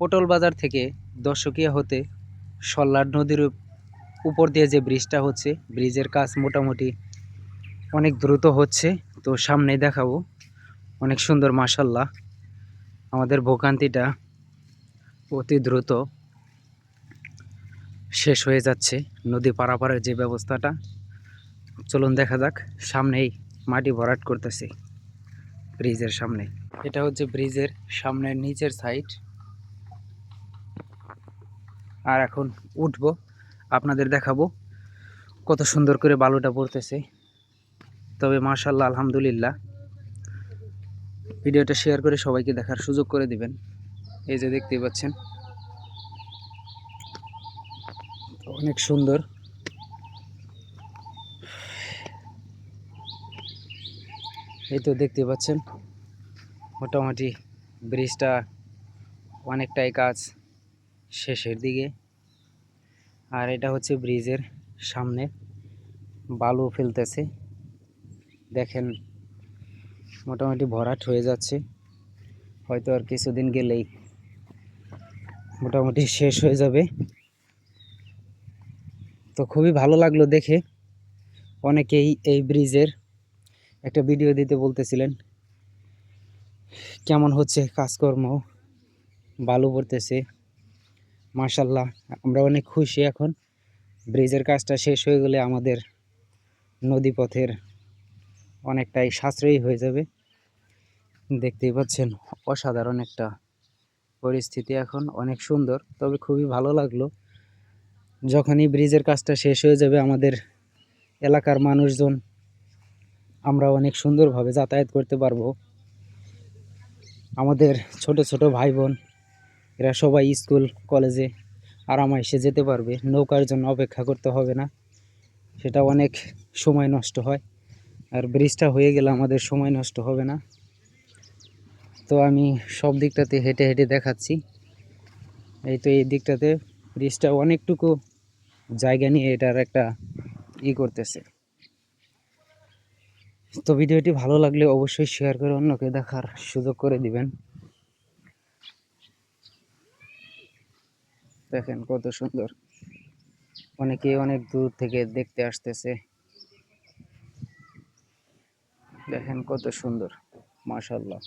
পটল বাজার থেকে দর্শকিয়া হতে সল্লার নদীর উপর দিয়ে যে ব্রিজটা হচ্ছে, ব্রিজের কাজ মোটামুটি অনেক দ্রুত হচ্ছে। তো সামনে দেখাবো। অনেক সুন্দর মাসাল্লাহ আমাদের ভোগান্তিটা অতি দ্রুত শেষ হয়ে যাচ্ছে। নদী পারাপারের যে ব্যবস্থাটা, চলুন দেখা যাক। সামনেই মাটি ভরাট করতেছে ব্রিজের সামনে। এটা হচ্ছে ব্রিজের সামনের নিচের সাইড আর এখন উঠবো, আপনাদের দেখাবো কত সুন্দর করে বালুটা পড়তেছে। তবে মার্শাল্লাহ আলহামদুলিল্লাহ। ভিডিওটা শেয়ার করে সবাইকে দেখার সুযোগ করে দিবেন। এই যে দেখতেই পাচ্ছেন। অনেক সুন্দর। এই তো দেখতে পাচ্ছেন। মোটামুটি ব্রিজটা অনেকটাই কাজ। শেষের দিকে। আর এটা হচ্ছে ব্রিজের সামনে। বালু ফেলতেছে। দেখেন, মোটামুটি ভরাট হয়ে যাচ্ছে। হয়তো আর কিছুদিন গেলেই মোটামুটি শেষ হয়ে যাবে। তো খুবই ভালো লাগল দেখে। অনেকেই এই ব্রিজের একটা ভিডিও দিতে বলতেছিলেন, কেমন হচ্ছে কাজকর্ম? বালু পড়তেছে। মার্শাল্লাহ আমরা অনেক খুশি এখন। ব্রিজের কাজটা শেষ হয়ে গেলে আমাদের নদীপথের অনেকটাই সাশ্রয়ী হয়ে যাবে। দেখতেই পাচ্ছেন, অসাধারণ একটা পরিস্থিতি এখন, অনেক সুন্দর, তবে খুবই ভালো লাগল। যখনই ব্রিজের কাজটা শেষ হয়ে যাবে, আমাদের এলাকার মানুষজন, আমরা অনেক সুন্দরভাবে যাতায়াত করতে পারব। আমাদের ছোট ছোট ভাই বোন এরা সবাই স্কুল, কলেজে আরামাইসে যেতে পারবে। নৌকার জন্য অপেক্ষা করতে হবে না। সেটা অনেক সময় নষ্ট হয়। আর ব্রিজটা হয়ে গেলে আমাদের সময় নষ্ট হবে না। তো আমি সব দিকটাতে হেঁটে হেঁটে দেখাচ্ছি। এই তো এই দিকটাতে ব্রিজটা অনেকটুকু জায়গা নিয়ে এটার একটা ই করতেছে। তো ভিডিওটি ভালো লাগলে অবশ্যই শেয়ার করে অন্যকে দেখার সুযোগ করে দিবেন। দেখেন কত সুন্দর। অনেকে অনেক দূর থেকে দেখতে আসতেছে। দেখেন কত সুন্দর মাশাল্লাহ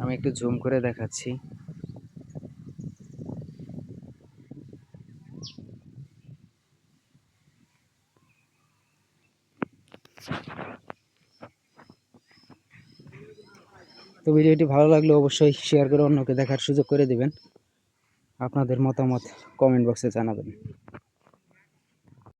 আমি একটু জুম করে দেখাচ্ছি। তো ভিডিওটি ভালো লাগলে অবশ্যই শেয়ার করে অন্যকে দেখার সুযোগ করে দেবেন। আপনাদের মতামত কমেন্ট বক্সে জানাবেন।